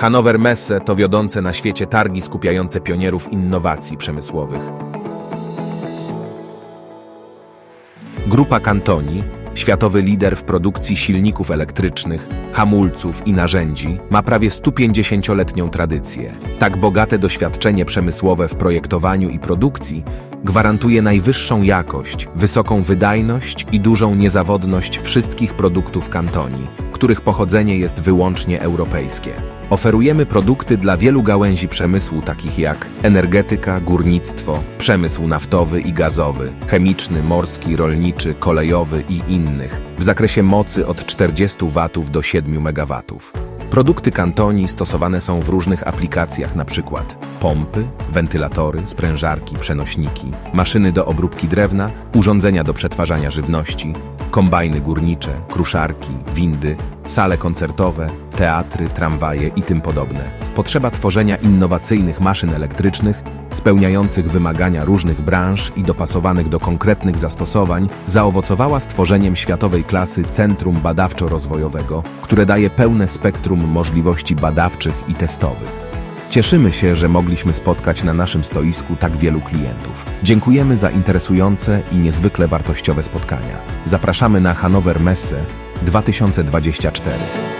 Hanover Messe to wiodące na świecie targi skupiające pionierów innowacji przemysłowych. Grupa Cantoni, światowy lider w produkcji silników elektrycznych, hamulców i narzędzi, ma prawie 150-letnią tradycję. Tak bogate doświadczenie przemysłowe w projektowaniu i produkcji gwarantuje najwyższą jakość, wysoką wydajność i dużą niezawodność wszystkich produktów Cantoni, których pochodzenie jest wyłącznie europejskie. Oferujemy produkty dla wielu gałęzi przemysłu, takich jak energetyka, górnictwo, przemysł naftowy i gazowy, chemiczny, morski, rolniczy, kolejowy i innych, w zakresie mocy od 40 W do 7 MW. Produkty Cantoni stosowane są w różnych aplikacjach, np. pompy, wentylatory, sprężarki, przenośniki, maszyny do obróbki drewna, urządzenia do przetwarzania żywności, kombajny górnicze, kruszarki, windy, sale koncertowe, teatry, tramwaje i tym podobne. Potrzeba tworzenia innowacyjnych maszyn elektrycznych, spełniających wymagania różnych branż i dopasowanych do konkretnych zastosowań, zaowocowała stworzeniem światowej klasy Centrum Badawczo-Rozwojowego, które daje pełne spektrum możliwości badawczych i testowych. Cieszymy się, że mogliśmy spotkać na naszym stoisku tak wielu klientów. Dziękujemy za interesujące i niezwykle wartościowe spotkania. Zapraszamy na Hanover Messe 2024.